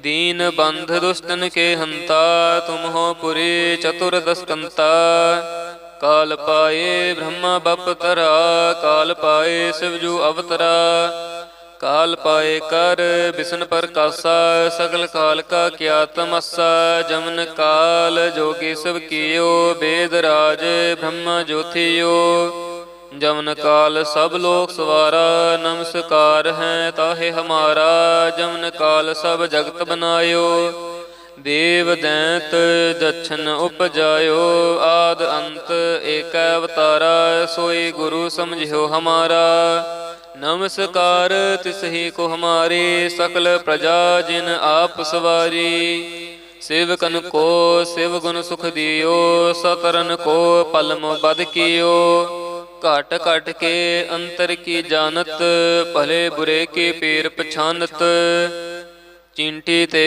दीन बंध दुष्टन के हंता तुम हो पुरी चतुर दस्कंता काल पाए ब्रह्मा बपतरा काल पाए शिवजू अवतरा काल पाए कर बिसन पर कासा सगल काल का क्या तमस्सा जमन काल जोगी सब कियो वेद राज ब्रह्मा ज्योतियो ਜਮਨ ਕਾਲ ਸਭ ਲੋਕ ਸਵਾਰਾ, ਨਮਸਕਾਰ ਹੈ ਤਾਹੇ ਹਮਾਰਾ। ਜਮਨ ਕਾਲ ਸਭ ਜਗਤ ਬਨਾਇਓ, ਦੇਵ ਦੈਂਤ ਦਛਨ ਉਪਜਾਇਓ। ਆਦ ਅੰਤ ਏਕ ਅਵਤਾਰਾ, ਸੋਈ ਗੁਰੂ ਸਮਝਿਓ ਹਮਾਰਾ। ਨਮਸਕਾਰ ਤਿਸ ਹੀ ਕੋ ਹਮਾਰੇ, ਸਕਲ ਪ੍ਰਜਾ ਜਿਨ ਆਪ ਸਵਾਰੀ। ਸੇਵਕਨ ਕੋ ਸਿਵ ਗੁਣ ਸੁਖ ਦਿਓ, ਸਤਰਨ ਕੋ ਪਲਮ ਬਦ ਕੀਓ। ਘਟ ਘਟ ਕੇ ਅੰਤਰ ਕੀ ਜਾਣਤ, ਭਲੇ ਬੁਰੇ ਕੀ ਪੀਰ ਪਛਾਨਤ। ਚਿੰਟੀ ਤੇ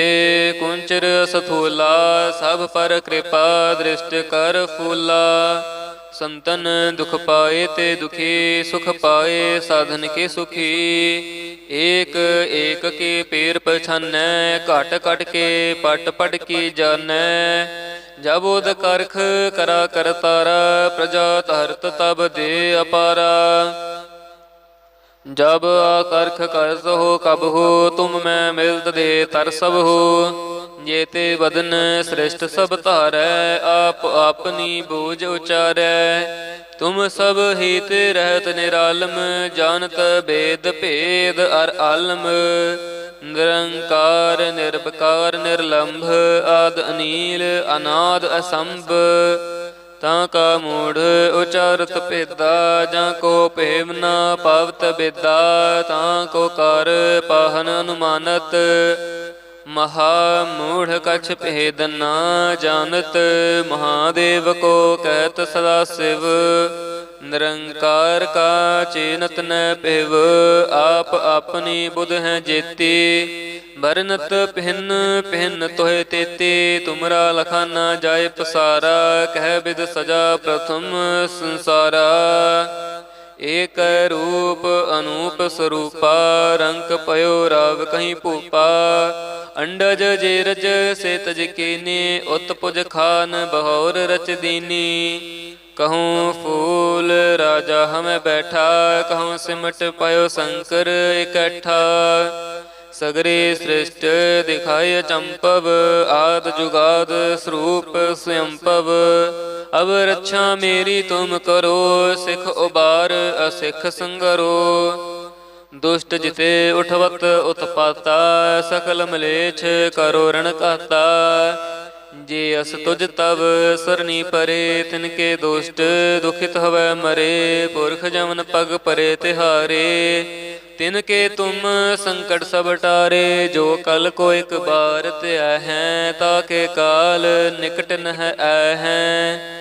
ਕੁੰਚਰ ਸਥੂਲਾ ਸਭ ਪਰ ਕਿਰਪਾ ਦ੍ਰਿਸ਼ਟ ਕਰ ਫੂਲਾ। ਸੰਤਨ ਦੁਖ ਪਾਏ ਤੇ ਦੁਖੀ ਸੁਖ ਪਾਏ, ਸਾਧਨ ਕੇ ਸੁਖੀ। ਏਕ ਏਕ ਕੇ ਪੀਰ ਪਛਾਨੈ, ਘਟ ਘਟ ਕੇ ਪਟ ਪਟ ਕੀ ਜਾਣੈ ਜਬ ਉਦ ਕਰਖ ਕਰਾ ਕਰਤਾਰਾ ਪ੍ਰਜਾ ਧਰਤ ਤਬ ਦੇ ਅਪਾਰਾ। ਜਬ ਆਕਰਖ ਕਰਤ ਹੋ ਕਬ ਹੋ, ਤੁਮ ਮੈਂ ਮਿਲਤ ਦੇ ਤਰਸਬ ਹੋ। ਜੇਤੇ ਵਦਨ ਸ੍ਰਿਸ਼ਟ ਸਭ ਧਾਰੈ, ਆਪ ਆਪਨੀ ਬੂਝ ਉਚਾਰੈ। ਤੁਮ ਸਭ ਹੀ ਰਹਿਤ ਨਿਰਾਲਮ, ਜਾਣਤ ਬੇਦ ਭੇਦ ਅਰ ਆਲਮ। ਨਿਰੰਕਾਰ ਨਿਰਭਕਾਰ ਨਿਰਲੰਭ, ਆਦ ਅਨੀਲ, ਅਨਾਦ ਅਸੰਭ। ਤਾਂ ਕਾ ਮੂੜ ਉਚਾਰਤ ਭੇਦਾ, ਜਾਂ ਕੋ ਭੇਵ ਨਾ ਪਵਤ ਬੇਦਾ, ਤਾਂ ਕੋ ਕਰ ਪਾਹਨ ਅਨੁਮਾਨਤ। ਮਹਾ ਮੂੜ ਕਛ ਭੇਦ ਨਾ ਜਾਣਤ, ਮਹਾਦੇਵ ਕੋ ਕਹਿਤ ਸਦਾ ਸਿਵ। ਨਿਰੰਕਾਰ ਕਾ ਚੇਨਤ ਨ ਪਿਵ ਆਪ ਆਪਣੀ ਬੁਧ ਹੈ ਜੇਤੀ। ਬਰਨਤ ਪਹਿਨ ਪਹਿਨ ਤੋਹਿ ਤੇਤੇ, ਤੁਮਰਾ ਲਖਾ ਨਾ ਜਾਏ ਪਸਾਰਾ, ਕਹਿ ਬਿਦ ਸਜਾ ਪ੍ਰਥਮ ਸੰਸਾਰਾ। ਏਕ ਰੂਪ ਅਨੂਪ ਸਰੂਪਾ, ਰੰਗ ਪਇਓ ਰਵ ਕਹੀਂ ਭੂਪਾ। ਅੰਡਜ ਜੇਰਜ ਸੇ ਤਜ ਕੀਨੇ ਉਤ ਖਾਨ ਬਹੌਰ ਰਚ ਦੀਨੀ। ਕਹੂੰ ਫੂਲ ਰਾਜਾ ਹਮੇ ਬੈਠਾ, ਕਹੂੰ ਸਿਮਟ ਪਇਓ ਸ਼ੰਕਰ ਇਕੱਠਾ। ਸਗਰੇ ਸ੍ਰਿਸ਼ਟ ਦਿਖਾਇ ਚੰਪਵ, ਆਦ ਜੁਗਾਦ ਸਰੂਪ ਸਯੰਪਵ। ਅਬ ਰੱਛਾ ਮੇਰੀ ਤੁਮ ਕਰੋ, ਸਿਖ ਉਬਾਰ ਅਸਿਖ ਸੰਗਰੋ। ਦੁਸ਼ਟ ਜਿਤੇ ਉਠਵਤ ਉਤਪਾਤਾ ਸਕਲ ਮਲੇਛ ਕਰੋ ਰਣ ਕਾਤਾ ਜੇ ਅਸ ਤੁਜ ਤਵ ਸਰਨੀ ਪਰੇ ਤਿਨ ਕੇ ਦੁਸ਼ਟ ਦੁਖਿਤ ਹਵੈ ਮਰੇ। ਪੁਰਖ ਜਮਨ ਪਗ ਪਰੇ ਤਿਹਾਰੇ ਤਿਨ ਕੇ ਤੁਮ ਸੰਕਟ ਸਭ ਟਾਰੇ। ਜੋ ਕਲ ਕੋ ਇੱਕ ਬਾਰ ਧਿਆ ਹੈ ਤਾ ਕੇ ਕਾਲ ਨਿਕਟ ਨਹ ਐ ਹੈ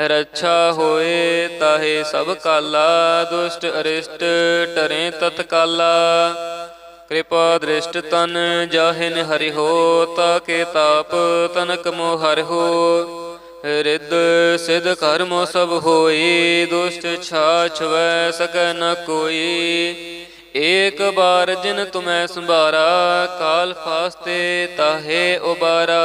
ਰੱਛਾ ਹੋਏ ਤਾਹੇ ਸਭ ਕਾਲਾ, ਦੁਸ਼ਟ ਅਰਿਸ਼ਟ ਟਰੇ ਤਤਕਾਲਾ। ਕਿਰਪਾ ਦ੍ਰਿਸ਼ਟ ਤਨ ਜਾਹਿਨ ਹਰਿ ਹੋ ਤਾ ਕੇ ਤਾਪ ਤਨਕ ਮੋ ਹਰਿ ਹੋ। ਰਿੱਧ ਸਿਧ ਕਰਮ ਸਭ ਹੋਈ, ਦੁਸ਼ਟ ਛਾਛ ਵੈ ਸਕੈ ਨ ਕੋਈ। ਏਕ ਬਾਰ ਜਿਨ ਤੁਮੈ ਸੰਭਾਰਾ, ਕਾਲ ਫਾਸਤੇ ਤਾਹੇ ਉਬਾਰਾ।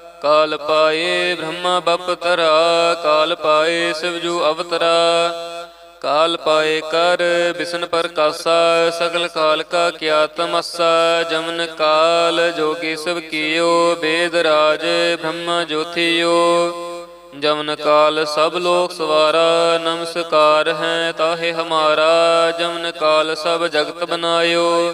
ਕਾਲ ਪਾਏ ਬ੍ਰਹਮਾ ਬਪਤਰਾ ਕਾਲ ਪਾਏ ਸਿਵਜੂ ਅਵਤਰਾ। ਕਾਲ ਪਾਏ ਕਰ ਬਿਸ਼ਨ ਪ੍ਰਕਾਸ਼ਾ, ਸਗਲ ਕਾਲ ਕਾ ਕਿਆ ਤਮਸਾ। ਜਮਨ ਕਾਲ ਜੋਗੀ ਸਭ ਕੀਓ, ਬੇਦ ਰਾਜ ਬ੍ਰਹਮ ਜੋਥਿਓ। ਜਮਨ ਕਾਲ ਸਭ ਲੋਕ ਸਵਾਰਾ, ਨਮਸਕਾਰ ਹੈ ਤਾਹੇ ਹਮਾਰਾ। ਜਮਨ ਕਾਲ ਸਭ ਜਗਤ ਬਨਾਇਓ।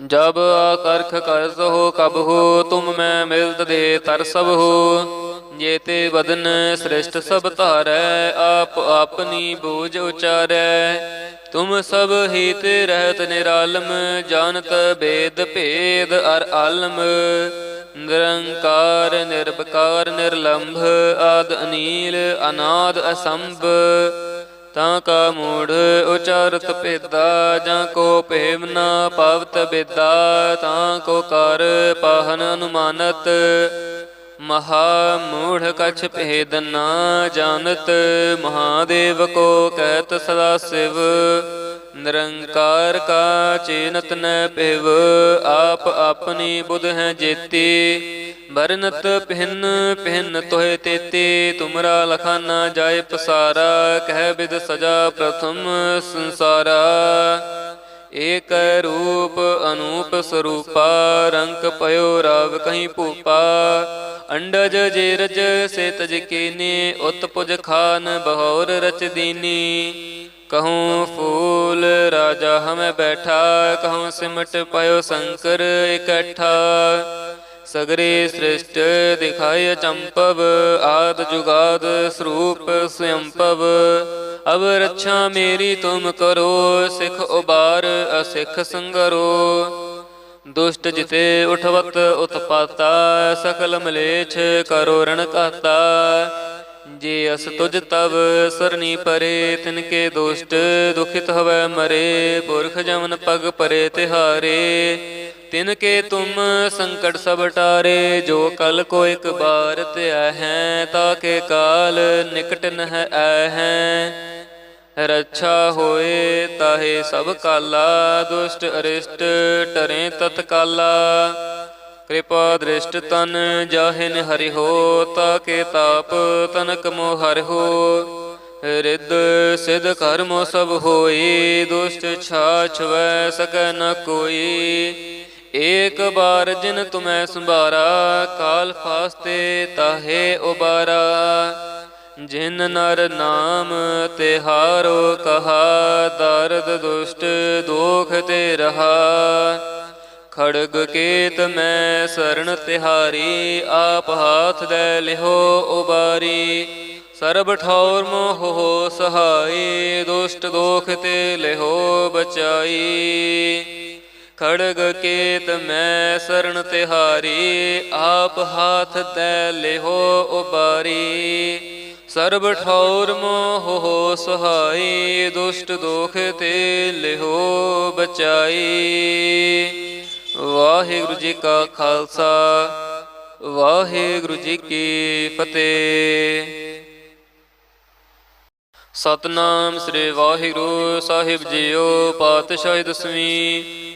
ਜਬ ਆਕਰਖ ਕਰਸ ਹੋ ਕਬ ਹੋ, ਤੁਮ ਮੈਂ ਮਿਲਤ ਦੇ ਤਰਸਬ ਹੋ। ਜੇਤੇ ਬਦਨ ਸ੍ਰਿਸ਼ਟ ਸਭ ਧਾਰੈ, ਆਪ ਆਪਨੀ ਬੋਝ ਉਚਾਰੈ। ਤੁਮ ਸਭ ਹੀਤ ਰਹਿਤ ਨਿਰਾਲਮ, ਜਾਣਤ ਬੇਦ ਭੇਦ ਅਰ ਆਲਮ। ਨਿਰੰਕਾਰ ਨਿਰਭਕਾਰ ਨਿਰਲੰਭ, ਆਦ ਅਨੀਲ, ਅਨਾਦ ਅਸੰਭ। ਤਾਂ ਕਾ ਮੂੜ ਉਚਾਰਤ ਭੇਦਾ, ਜਾਂ ਕੋ ਭੇਮ ਨਾ ਪਵਤ ਬੇਦਾ ਤਾਂ ਕੋ ਕਰ ਪਾਹਨ ਅਨੁਮਾਨਤ। ਮਹਾ ਮੂੜ ਕਛ ਭੇਦ ਨਾ ਜਾਣਤ, ਮਹਾਦੇਵ ਕੋ ਕਹਿਤ ਸਦਾ ਸਿਵ। ਨਿਰੰਕਾਰ ਕਾ ਚੇਨਤ ਨ ਪਿਵ ਆਪ ਆਪਣੀ ਬੁਧ ਹੈ ਜੇਤੀ। ਬਰਨਤ ਪਹਿਨ ਪਹਿਨ ਤੋਹਿ ਤੇਤੇ, ਤੁਮਰਾ ਲਖਾਨਾ ਜਾਏ ਪਸਾਰਾ, ਕਹਿ ਬਿਦ ਸਜਾ ਪ੍ਰਥਮ ਸੰਸਾਰਾ। ਏਕ ਰੂਪ ਅਨੂਪ ਸਰੂਪਾ ਰੰਗ ਪਇਓ ਰਵ ਕਹੀਂ ਭੂਪਾ। ਅੰਡਜ ਜੇਰਜ ਸੇ ਤਜ ਕੀਨੇ, ਉਤ ਪੁਜ ਖਾਨ ਬਹੌਰ ਰਚ ਦੀਨੀ। ਕਹੂੰ ਫੂਲ ਰਾਜਾ ਹਮੇ ਬੈਠਾ, ਕਹੂੰ ਸਿਮਟ ਪਇਓ ਸ਼ੰਕਰ ਇਕੱਠਾ। ਸਗਰੇ ਸ੍ਰਿਸ਼ਟ ਦਿਖਾਇ ਚੰਪਵ, ਆਦ ਜੁਗਾਦ ਸਰੂਪ ਸਯੰਪਵ। ਅਬ ਰੱਛਾ ਮੇਰੀ ਤੁਮ ਕਰੋ, ਸਿਖ ਉਬਾਰ ਅਸਿਖ ਸੰਗਰੋ। ਦੁਸ਼ਟ ਜਿਤੇ ਉਠਵਤ ਉਤਪਾਤਾ, ਸਕਲ ਮਲੇਛ ਕਰੋ ਰਣ ਕਾਤਾ ਜੇ ਅਸ ਤੁਜ ਤਵ ਸਰਨੀ ਪਰੇ ਤਿਨਕੇ ਦੁਸ਼ਟ ਦੁਖਿਤ ਹਵੈ ਮਰੇ। ਪੁਰਖ ਜਮਨ ਪਗ ਪਰੇ ਤਿਹਾਰੇ। ਤਿਨ ਕੇ ਤੁਮ ਸੰਕਟ ਸਭ ਟਾਰੇ, ਜੋ ਕਲ ਕੋ ਇੱਕ ਬਾਰ ਧਿਆ ਹੈ ਤਾਕੇ ਕਾਲ ਨਿਕਟ ਨਹ ਐ ਹੈ। ਰੱਛਾ ਹੋਏ ਤਾਹੇ ਸਭ ਕਾਲਾ, ਦੁਸ਼ਟ ਅਰਿਸ਼ਟ ਟਰੇ ਤਤਕਾਲਾ ਕਿਰਪਾ ਦ੍ਰਿਸ਼ਟ ਤਨ ਜਾਹਿਨ ਹਰਿ ਹੋ, ਤਾ ਕੇ ਤਾਪ ਤਨਕ ਮੋ ਹਰਿ ਹੋ। ਰਿੱਧ ਸਿਧ ਕਰਮੋ ਸਭ ਹੋਈ, ਦੁਸ਼ਟ ਛਾਛ ਵੈ ਸਕੈ ਨ ਕੋਈ। ਏਕ ਬਾਰ ਜਿਨ ਤੁਮੈ ਸੰਭਾਰਾ, ਕਾਲ ਫਾਸਤੇ ਤਾਹੇ ਉਬਾਰਾ। ਜਿਨ ਨਰ ਨਾਮ ਤਿਹਾਰੋ ਕਹਾ, ਦਰਦ ਦੁਸ਼ਟ ਦੋਖ ਤੇ ਰਹਾ। ਖੜਗ ਕੇਤ ਮੈਂ ਸਰਣ ਤਿਹਾਰੀ, ਆਪ ਹਾਥ ਦੇ ਲਿਹੋ ਉਬਾਰੀ। ਸਰਬ ਠੌਰ ਮੋਹ ਹੋ ਸਹਾਈ, ਦੁਸ਼ਟ ਦੋਖ ਤੇ ਲਿਹੋ ਬਚਾਈ। ਖੜਗ ਕੇਤ ਮੈਂ ਸਰਣ ਤਿਹਾਰੀ, ਆਪ ਹਾਥ ਤੈ ਲਿਹੋ ਉਬਾਰੀ। ਸਰਬ ਠੌਰ ਮੋਹ ਸਹਾਈ, ਦੁਸ਼ਟ ਦੋਖ ਤੇ ਲਿਹੋ ਬਚਾਈ। ਵਾਹਿਗੁਰੂ ਜੀ ਕਾ ਖਾਲਸਾ, ਵਾਹਿਗੁਰੂ ਜੀ ਕੀ ਫਤਿਹ। ਸਤਨਾਮ ਸ੍ਰੀ ਵਾਹਿਗੁਰੂ ਸਾਹਿਬ ਜੀਓ, ਪਾਤਸ਼ਾਹ ਦਸਵੀਂ।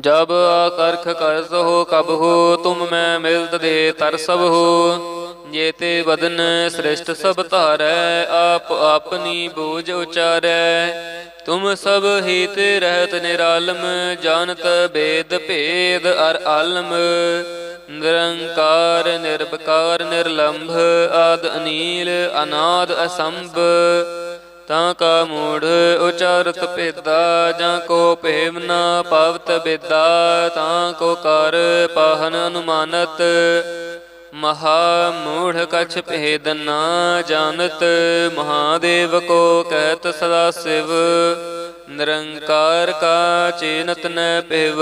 ਜਬ ਆਕਰਖ ਕਰਸ ਹੋ ਕਬ ਹੋ, ਤੁਮ ਮੈਂ ਮਿਲਤ ਦੇ ਤਰਸਬ ਹੋ। ਜੇਤੇ ਬਦਨ ਸ੍ਰਿਸ਼ਟ ਸਭ ਧਾਰੈ, ਆਪ ਆਪਨੀ ਬੋਝ ਉਚਾਰੈ। ਤੁਮ ਸਭ ਹੀ ਰਹਿਤ ਨਿਰਾਲਮ, ਜਾਣਤ ਬੇਦ ਭੇਦ ਅਰ ਆਲਮ। ਨਿਰੰਕਾਰ ਨਿਰਭਕਾਰ ਨਿਰਲੰਭ, ਆਦ ਅਨੀਲ, ਅਨਾਦ ਅਸੰਭ। ਤਾਂ ਕਾ ਮੂੜ ਉਚਾਰਤ ਭੇਦਾ, ਜਾਂ ਕੋ ਭੇਮ ਨਾ ਪਾਵਤ ਬੇਦਾ, ਤਾਂ ਕੋ ਕਰ ਪਾਹਨ ਅਨੁਮਾਨਤ। ਮਹਾ ਮੂੜ ਕਛ ਭੇਦ ਨਾ ਜਾਣਤ, ਮਹਾਦੇਵ ਕੋ ਕਹਿਤ ਸਦਾ ਸਿਵ। ਨਿਰੰਕਾਰ ਕਾ ਚੇਨਤ ਨ ਪਿਵ,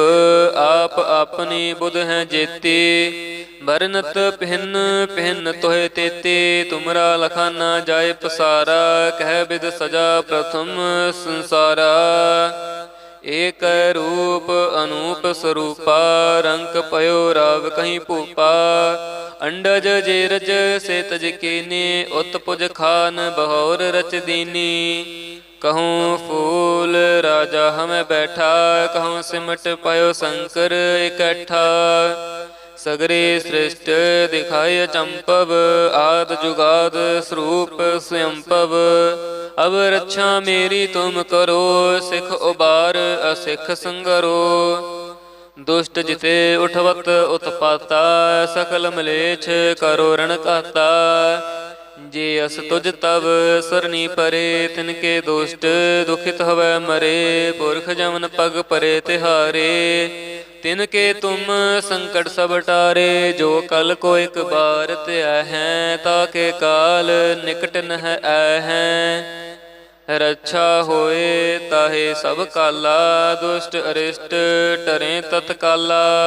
ਆਪ ਆਪਣੀ ਬੁਧ ਹੈ ਜੇਤੀ। ਬਰਨਤ ਪਹਿਨ ਪਹਿਨ ਤੋਹਿ ਤੇਤੇ, ਤੁਮਰਾ ਲਖਾਨਾ ਜਾਏ ਪਸਾਰਾ, ਕਹਿ ਬਿਦ ਸਜਾ ਪ੍ਰਥਮ ਸੰਸਾਰਾ। ਏਕ ਰੂਪ ਅਨੂਪ ਸਰੂਪਾ, ਰੰਕ ਪਇਓ ਰਾਵ ਕਹੀਂ ਭੂਪਾ। ਅੰਡਜ ਜੇਰਜ ਸੇ ਤਜ ਕੀਨੀ ਉਤ ਪੁਜ ਖਾਨ ਬਹੌਰ ਰਚ ਦੀਨੀ। ਕਹੂੰ ਫੂਲ ਰਾਜਾ ਹਮੇ ਬੈਠਾ ਕਹੂੰ ਸਿਮਟ ਪਇਓ ਸ਼ੰਕਰ ਇਕੱਠਾ ਸਗਰੇ ਸ੍ਰਿਸ਼ਟ ਦਿਖਾਇ ਚੰਪਵ ਆਦ ਜੁਗਾਦ ਸਰੂਪ ਸੰਪਵ ਅਬ ਰੱਛਾ ਮੇਰੀ ਤੁਮ ਕਰੋ ਸਿਖ ਉਬਾਰ ਅਸਿਖ ਸੰਗਰੋ ਦੁਸ਼ਟ ਜਿਤੇ ਉਠਵਤ ਉਤਪਾਤਾ ਸਕਲ ਮਲੇਛ ਕਰੋ ਰਣ ਕਾਤਾ ਜੇ ਅਸ ਤੁਜ ਤਵ ਸਰਨੀ ਪਰੇ, ਤਿਨਕੇ ਦੁਸ਼ਟ ਦੁਖਿਤ ਹਵੈ ਮਰੇ, ਪੁਰਖ ਜਮਨ ਪਗ ਪਰੇ ਤਿਹਾਰੇ। ਤਿਨਕੇ ਤੁਮ ਸੰਕਟ ਸਭ ਟਾਰੇ, ਜੋ ਕਲ ਕੋ ਇਕ ਬਾਰ ਧਿਆ ਹੈ, ਤਾਕੇ ਕਾਲ ਨਿਕਟ ਨਹ ਐ ਹੈ। ਰੱਛਾ ਹੋਏ ਤਾਹੇ ਸਭ ਕਾਲਾ, ਦੁਸ਼ਟ ਅਰਿਸ਼ਟ ਟਰੇ ਤਤਕਾਲਾ।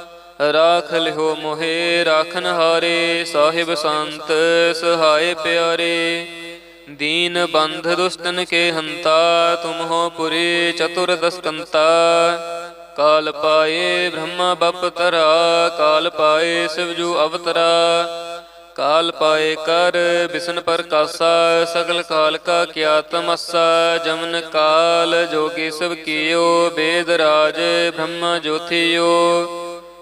ਰਾਖ ਲਿਓ ਮੋਹਿ, ਰਾਖਨ ਹਾਰੇ, ਸਾਹਿਬ ਸੰਤ ਸਹਾਇ ਪਿਆਰੇ। ਦੀਨ ਬੰਧ ਦੁਸ਼ਟਨ ਕੇ ਹੰਤਾ, ਤੁਮ ਹੋ ਪੁਰੀ ਚਤੁਰ ਦਸਕੰਤਾ। ਕਾਲ ਪਾਏ ਬ੍ਰਹਮਾ ਬਪਤਰਾ ਕਾਲ ਪਾਏ ਸਿਵਜੂ ਅਵਤਰਾ। ਕਾਲ ਪਾਏ ਕਰ ਬਿਸ਼ਨ ਪ੍ਰਕਾਸ਼ਾ ਸਗਲ ਕਾਲ ਕਾ ਕਿਆ ਤਮਸਾ। ਜਮਨ ਕਾਲ ਜੋਗੀ ਸਭ ਕੀਓ, ਬੇਦ ਰਾਜ ਬ੍ਰਹਮਾ ਜੋਥਿਓ।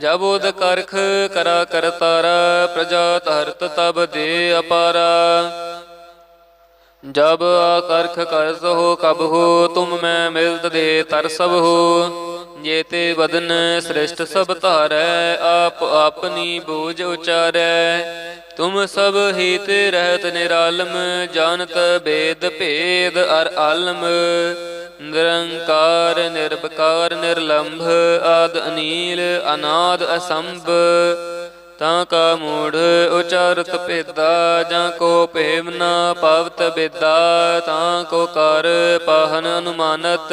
ਜਬ ਉਦ ਕਰਖ ਕਰਾ ਕਰਤਾਰਾ ਪ੍ਰਜਾ ਧਰਤ ਤਬ ਦੇ ਅਪਾਰਾ। ਜਬ ਆਕਰਖ ਕਰਸ ਹੋ ਕਬ ਹੋ, ਤੁਮ ਮੈਂ ਮਿਲਤ ਦੇ ਤਰ ਸਭ ਹੋ। ਜੇਤੇ ਬਦਨ ਸ੍ਰਿਸ਼ਟ ਸਭ ਧਾਰੈ, ਆਪ ਆਪਨੀ ਬੋਝ ਉਚਾਰੈ। ਤੁਮ ਸਭ ਹੀ ਤੇ ਰਹਿਤ ਨਿਰਾਲਮ, ਜਾਣਤ ਬੇਦ ਭੇਦ ਅਰ ਆਲਮ। ਨਿਰੰਕਾਰ ਨਿਰਭਕਾਰ ਨਿਰਲੰਭ, ਆਦ ਅਨੀਲ, ਅਨਾਦ ਅਸੰਭ। ਤਾਂ ਕਾ ਮੂੜ ਉਚਾਰਤ ਭੇਦਾ, ਜਾਂ ਕੋ ਭੇਮ ਨਾ ਪਵਤ ਬੇਦਾ ਤਾਂ ਕੋ ਕਰ ਪਾਹਨ ਅਨੁਮਾਨਤ।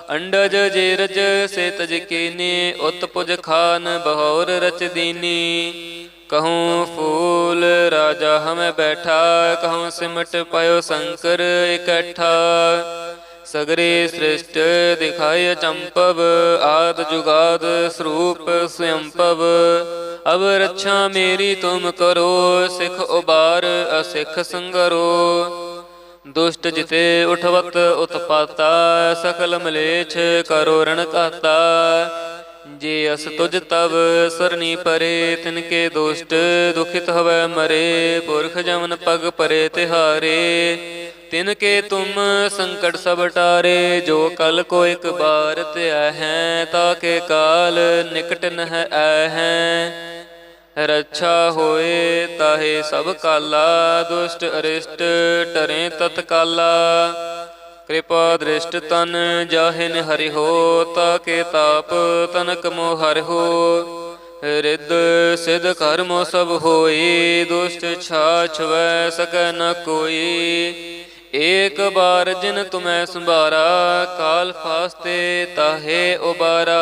ਅੰਡਜ ਜੇਰਜ ਸੇ ਤਜ ਕੀਨੀ, ਉਤ ਪੁਜ ਖਾਨ ਬਹੌਰ ਰਚ ਦੀਨੀ। ਕਹੂੰ ਫੂਲ ਰਾਜਾ ਹਮੇ ਬੈਠਾ, ਕਹੂੰ ਸਿਮਟ ਪਇਓ ਸ਼ੰਕਰ ਇਕੱਠਾ। ਸਗਰੇ ਸ੍ਰਿਸ਼ਟ ਦਿਖਾਇ ਚੰਪਵ, ਆਦ ਜੁਗਾਦ ਸਰੂਪ ਸਯੰਪਵ। ਅਬ ਰੱਛਾ ਮੇਰੀ ਤੁਮ ਕਰੋ, ਸਿਖ ਉਬਾਰ ਅਸਿਖ ਸੰਗਰੋ। ਦੁਸ਼ਟ ਜਿਤੇ ਉਠਵਤ ਉਤਪਾਤਾ, ਸਕਲ ਮਲੇਛ ਕਰੋ ਰਣ ਕਾਤਾ ਜੇ ਅਸ ਤੁਜ ਤਵ ਸਰਨੀ ਪਰੇ, ਤਿਨ ਕੇ ਦੁਸ਼ਟ ਦੁਖਿਤ ਹਵੈ ਮਰੇ। ਪੁਰਖ ਜਮਨ ਪਗ ਪਰੇ ਤਿਹਾਰੇ, ਤਿਨ ਕੇ ਤੁਮ ਸੰਕਟ ਸਭ ਟਾਰੇ। ਜੋ ਕਲ ਕੋ ਇਕ ਬਾਰ ਧਿਆ ਹੈ ਤਾ ਕੇ ਕਾਲ ਨਿਕਟ ਨਹ ਹੈ ਰੱਛਾ ਹੋਏ ਤਾਹੇ ਸਭ ਕਾਲਾ, ਦੁਸ਼ਟ ਅਰਿਸ਼ਟ ਟਰੇ ਤਤਕਾਲਾ। ਕਿਰਪਾ ਦ੍ਰਿਸ਼ਟ ਤਨ ਜਾਹਿਨ ਹਰਿ ਹੋ ਤਾ ਕੇ ਤਾਪ ਤਨਕ ਮੋ ਹਰਿ ਹੋ। ਰਿੱਧ ਸਿਧ ਕਰਮ ਸਭ ਹੋਈ, ਦੁਸ਼ਟ ਛਾਛ ਵੈ ਸਕੈ ਨ ਕੋਈ। ਏਕ ਬਾਰ ਜਿਨ ਤੁਮੈ ਸੰਭਾਰਾ, ਕਾਲ ਫਾਸਤੇ ਤਾਹੇ ਉਬਾਰਾ।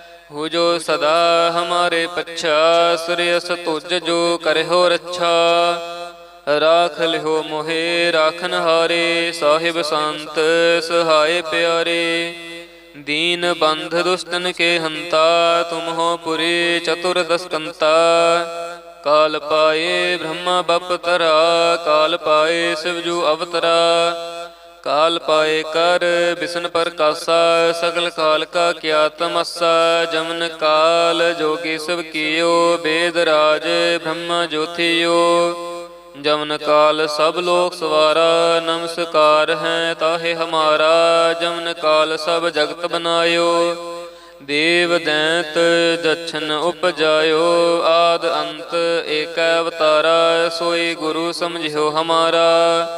ਹੋ ਜੋ ਸਦਾ ਹਮਾਰੇ ਪੱਛਾ, ਸੁਰਿ ਅਸ ਤੁਜ ਜੋ ਕਰਹਿਓ ਰੱਛਾ। ਰਾਖ ਲਿਓ ਮੋਹੇ, ਰਾਖਨ ਹਾਰੇ, ਸਾਹਿਬ ਸੰਤ, ਸਹਾਏ ਪਿਆਰੇ। ਦੀਨ ਬੰਧ ਦੁਸ਼ਟਨ ਕੇ ਹੰਤਾ, ਤੁਮ ਹੋ ਪੁਰੇ ਚਤੁਰ ਦਸਕੰਤਾ। ਕਾਲ ਪਾਏ ਬ੍ਰਹਮਾ ਬਪ ਤਰਾ ਕਾਲ ਪਾਏ ਸ਼ਿਵਜੂ ਅਵਤਰਾ। ਕਾਲ ਪਾਏ ਕਰ, ਬਿਸਨ ਪ੍ਰਕਾਸ਼ਾ ਸਗਲ ਕਾਲ ਕਾ ਕਿਆ ਤਮਸਾ, ਜਮਨ ਕਾਲ ਜੋਗੀ ਸਭ ਕੀਓ, ਬੇਦ ਰਾਜ ਬ੍ਰਹਮ ਜੋਥਿਓ ਜਮਨ ਕਾਲ ਸਭ ਲੋਕ ਸਵਾਰਾ, ਨਮਸਕਾਰ ਹੈ ਤਾਹੇ ਹਮਾਰਾ, ਜਮਨ ਕਾਲ ਸਭ ਜਗਤ ਬਨਾਇਓ। ਦੇਵ ਦੈਂਤ ਦਛਨ ਉਪਜਾਇਓ, ਆਦ ਅੰਤ ਏਕ ਅਵਤਾਰਾ, ਸੋਈ ਗੁਰੂ ਸਮਝਿਓ ਹਮਾਰਾ।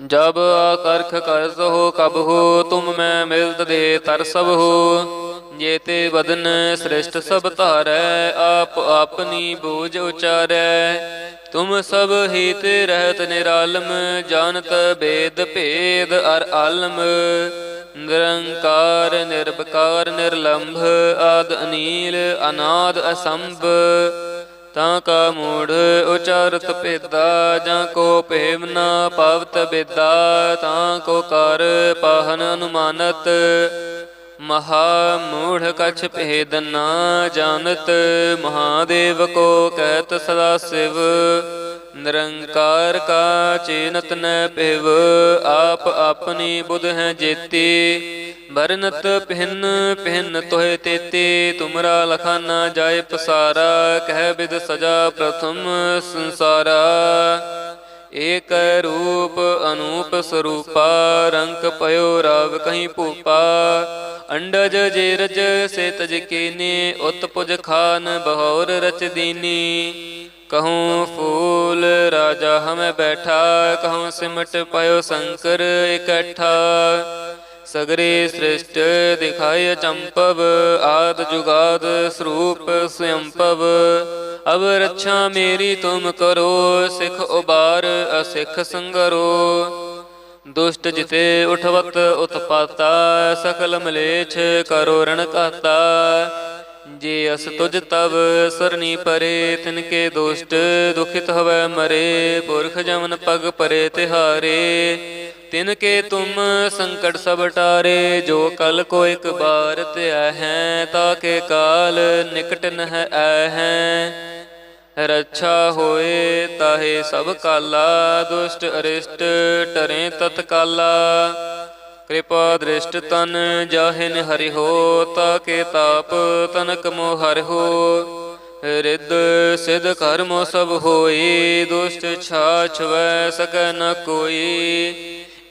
ਜਬ ਕਰਖ ਕਰਸ ਹੋ ਕਬ ਹੋ, ਤੁਮ ਮੈਂ ਮਿਲਤ ਦੇ ਤਰਸਬ ਹੋ। ਜੇਤੇ ਬਦਨ ਸ੍ਰਿਸ਼ਟ ਸਭ ਧਾਰੈ, ਆਪ ਆਪਨੀ ਬੋਝ ਉਚਾਰੈ। ਤੁਮ ਸਭ ਹੀ ਤੇ ਰਹਿਤ ਨਿਰਾਲਮ, ਜਾਣਤ ਬੇਦ ਭੇਦ ਅਰ ਆਲਮ। ਨਿਰੰਕਾਰ ਨਿਰਭਕਾਰ ਨਿਰਲੰਭ, ਆਦ ਅਨੀਲ, ਅਨਾਦ ਅਸੰਭ। ਤਾਂ ਕਾ ਮੂੜ ਉਚਾਰਤ ਭੇਦਾ, ਜਾਂ ਕੋ ਭੇਮ ਨਾ ਪਵਤ ਬੇਦਾ, ਤਾਂ ਕੋ ਕਰ ਪਾਹਨ ਅਨੁਮਾਨਤ। ਮਹਾ ਮੂੜ ਕਛ ਭੇਦ ਨਾ ਜਾਣਤ, ਮਹਾਦੇਵ ਕੋ ਕਹਿਤ ਸਦਾ ਸਿਵ। ਨਿਰੰਕਾਰ ਕਾ ਚੇਨਤ ਨ ਪਿਵ ਆਪ ਆਪਣੀ ਬੁਧ ਹੈ ਜੇਤੀ। ਬਰਨਤ ਪਹਿਨ ਪਹਿਨ ਤੋਹਿ ਤੇਤੇ, ਤੁਮਰਾ ਲਖਾ ਨਾ ਜਾਏ ਪਸਾਰਾ, ਕਹਿ ਬਿਦ ਸਜਾ ਪ੍ਰਥਮ ਸੰਸਾਰਾ। ਏਕ ਰੂਪ ਅਨੂਪ ਸਰੂਪਾ ਰੰਗ ਪਇਓ ਰਵ ਕਹੀਂ ਭੂਪਾ। ਅੰਡਜ ਜੇਰਜ ਸੇ ਤਜ ਕੀਨੇ, ਉਤ ਪੁਜ ਖਾਨ ਬਹੌਰ ਰਚ ਦੀਨੀ। ਕਹੂੰ ਫੂਲ ਰਾਜਾ ਹਮੇ ਬੈਠਾ, ਕਹੂੰ ਸਿਮਟ ਪਇਓ ਸ਼ੰਕਰ ਇਕੱਠਾ। ਸਗਰੇ ਸ੍ਰਿਸ਼ਟ ਦਿਖਾਇ ਚੰਪਵ, ਆਦ ਜੁਗਾਦ ਸਰੂਪ ਸਯੰਪਵ। ਅਬ ਰੱਛਾ ਮੇਰੀ ਤੁਮ ਕਰੋ, ਸਿਖ ਉਬਾਰ ਅਸਿਖ ਸੰਗਰੋ। ਦੁਸ਼ਟ ਜਿਤੇ ਉਠਵਤ ਉਤਪਾਤਾ, ਸਕਲ ਮਲੇਛ ਕਰੋ ਰਣ ਕਾਤਾ ਜੇ ਅਸ ਤੁਜ ਤਵ ਸਰਨੀ ਪਰੇ, ਤਿਨ ਕੇ ਦੁਸ਼ਟ ਦੁਖਿਤ ਹਵੈ ਮਰੇ। ਪੁਰਖ ਜਮਨ ਪਗ ਪਰੇ ਤਿਹਾਰੇ। ਤਿਨ ਕੇ ਤੁਮ ਸੰਕਟ ਸਭ ਟਾਰੇ, ਜੋ ਕਲ ਕੋ ਇੱਕ ਬਾਰ ਧਿਆ ਹੈ, ਤਾ ਕੇ ਕਾਲ ਨਿਕਟ ਨਹ ਐ ਹੈ। ਰੱਛਾ ਹੋਏ ਤਾਹੇ ਸਭ ਕਾਲਾ, ਦੁਸ਼ਟ ਅਰਿਸ਼ਟ ਟਰੇ ਤਤਕਾਲਾ ਕਿਰਪਾ ਦ੍ਰਿਸ਼ਟ ਤਨ ਜਾਹਿਨ ਹਰਿ ਹੋ, ਤਾ ਕੇ ਤਾਪ ਤਨਕ ਮੋ ਹਰਿ ਹੋ। ਰਿੱਧ ਸਿਧ ਕਰਮੋ ਸਭ ਹੋਈ, ਦੁਸ਼ਟ ਛਾਛ ਵੈ ਸਕੈ ਨ ਕੋਈ।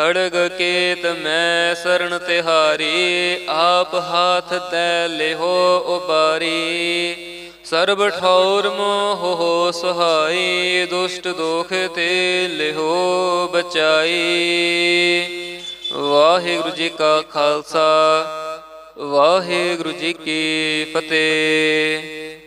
ਖੜਗ ਕੇਤ ਮੈਂ ਸਰਣ ਤਿਹਾਰੀ, ਆਪ ਹਾਥ ਤੈ ਲਿਹੋ ਉਬਾਰੀ। ਸਰਬ ਠੌਰ ਮੋਹ ਹੋ ਸਹਾਈ, ਦੁਸ਼ਟ ਦੋਖ ਤੇ ਲਿਹੋ ਬਚਾਈ। ਵਾਹਿਗੁਰੂ ਜੀ ਕਾ ਖਾਲਸਾ, ਵਾਹਿਗੁਰੂ ਜੀ ਕੀ ਫਤਿਹ।